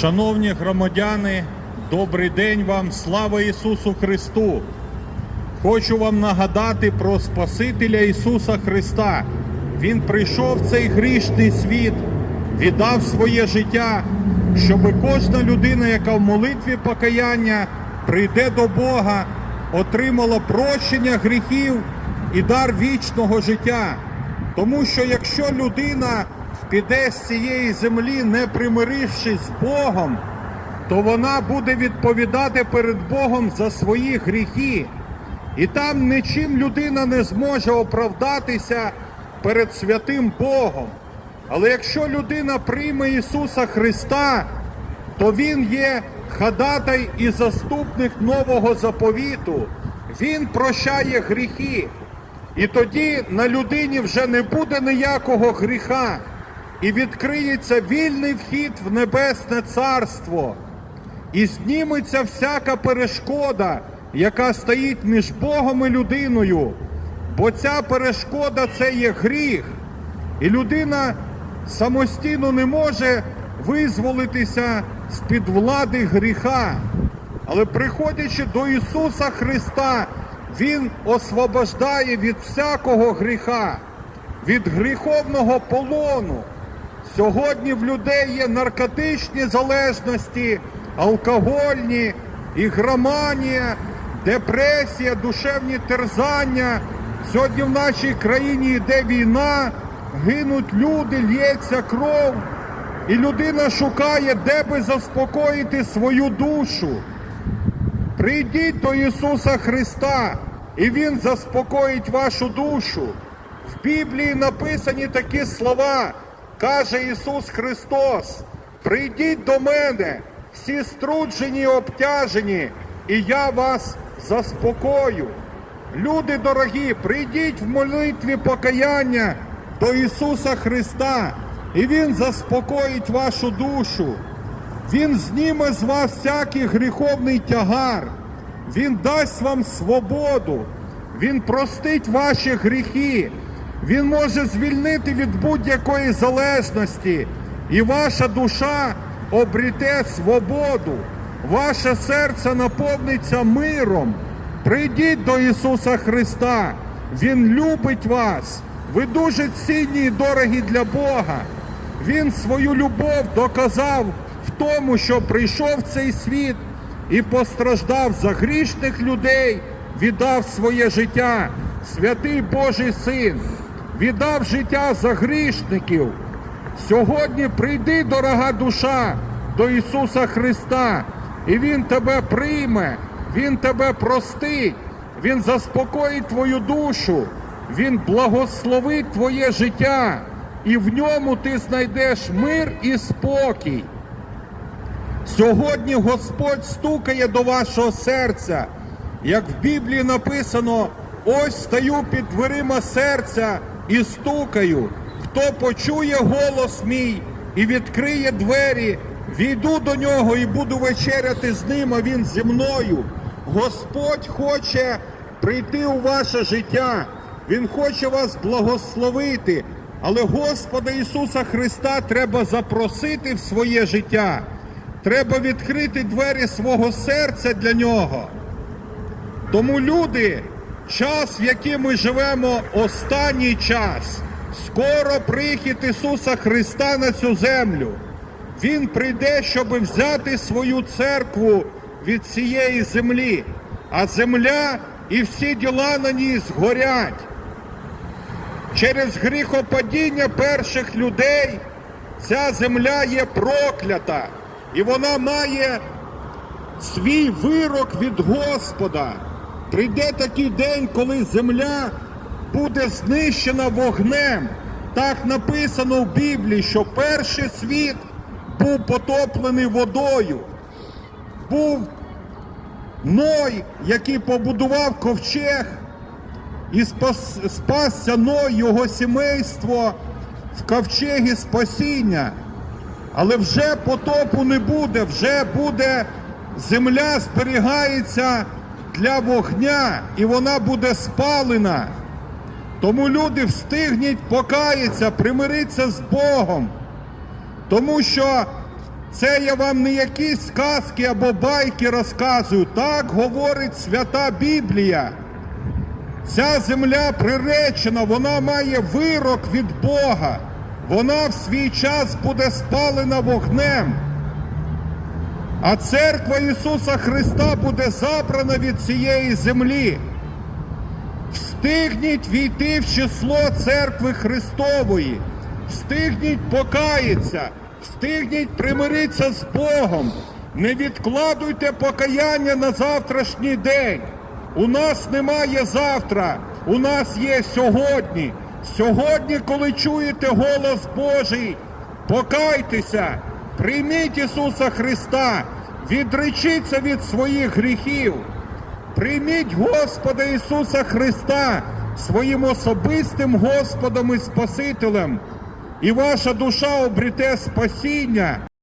Шановні громадяни, добрий день вам, слава Ісусу Христу! Хочу вам нагадати про Спасителя Ісуса Христа. Він прийшов в цей грішний світ, віддав своє життя, щоб кожна людина, яка в молитві покаяння прийде до Бога, отримала прощення гріхів і дар вічного життя. Тому що якщо людина піде з цієї землі, не примирившись з Богом, то вона буде відповідати перед Богом за свої гріхи. І там нічим людина не зможе оправдатися перед святим Богом. Але якщо людина прийме Ісуса Христа, то Він є хадатай і заступник нового заповіту. Він прощає гріхи. І тоді на людині вже не буде ніякого гріха, і відкриється вільний вхід в небесне царство, і зніметься всяка перешкода, яка стоїть між Богом і людиною. Бо ця перешкода це є гріх, і людина самостійно не може визволитися з-під влади гріха. Але приходячи до Ісуса Христа, Він освобождає від всякого гріха, від гріховного полону. Сьогодні в людей є наркотичні залежності, алкогольні, ігроманія, депресія, душевні терзання. Сьогодні в нашій країні йде війна, гинуть люди, лється кров, і людина шукає, де би заспокоїти свою душу. Прийдіть до Ісуса Христа, і Він заспокоїть вашу душу. В Біблії написані такі слова, каже Ісус Христос: прийдіть до мене, всі струджені і обтяжені, і я вас заспокою. Люди дорогі, прийдіть в молитві покаяння до Ісуса Христа, і Він заспокоїть вашу душу. Він зніме з вас всякий гріховний тягар. Він дасть вам свободу. Він простить ваші гріхи. Він може звільнити від будь-якої залежності. І ваша душа обріте свободу. Ваше серце наповниться миром. Прийдіть до Ісуса Христа. Він любить вас. Ви дуже цінні і дорогі для Бога. Він свою любов доказав в тому, що прийшов в цей світ і постраждав за грішних людей, віддав своє життя, святий Божий Син, віддав життя за грішників. Сьогодні прийди, дорога душа, до Ісуса Христа, і Він тебе прийме, Він тебе простить, Він заспокоїть твою душу, Він благословить твоє життя, і в ньому ти знайдеш мир і спокій. Сьогодні Господь стукає до вашого серця, як в Біблії написано: ось стою під дверима серця і стукаю. Хто почує голос мій і відкриє двері, війду до нього і буду вечеряти з ним, а він зі мною. Господь хоче прийти у ваше життя, Він хоче вас благословити. Але Господа Ісуса Христа треба запросити в своє життя. Треба відкрити двері свого серця для нього. Тому люди, час, в який ми живемо, останній час. Скоро прихід Ісуса Христа на цю землю. Він прийде, щоб взяти свою церкву від цієї землі, а земля і всі діла на ній згорять. Через гріхопадіння перших людей ця земля є проклята, і вона має свій вирок від Господа. Прийде такий день, коли земля буде знищена вогнем. Так написано в Біблії, що перший світ був потоплений водою. Був Ной, який побудував ковчег, і спас, спасся Ной, його сімейство в ковчегі спасіння. Але вже потопу не буде, вже буде земля зберігається для вогня, і вона буде спалена. Тому люди встигнуть покаятися, примиритися з Богом. Тому що Це я вам не якісь сказки або байки розказую. Так говорить свята Біблія. Ця земля приречена, вона має вирок від Бога. Вона в свій час буде спалена вогнем. А церква Ісуса Христа буде забрана від цієї землі. Встигніть війти в число церкви Христової, встигніть покаятися, встигніть примиритися з Богом. Не відкладуйте покаяння на завтрашній день. У нас немає завтра, у нас є сьогодні. Сьогодні, коли чуєте голос Божий, покайтеся, прийміть Ісуса Христа, відречіться від своїх гріхів. Прийміть Господа Ісуса Христа своїм особистим Господом і Спасителем, і ваша душа обріте спасіння.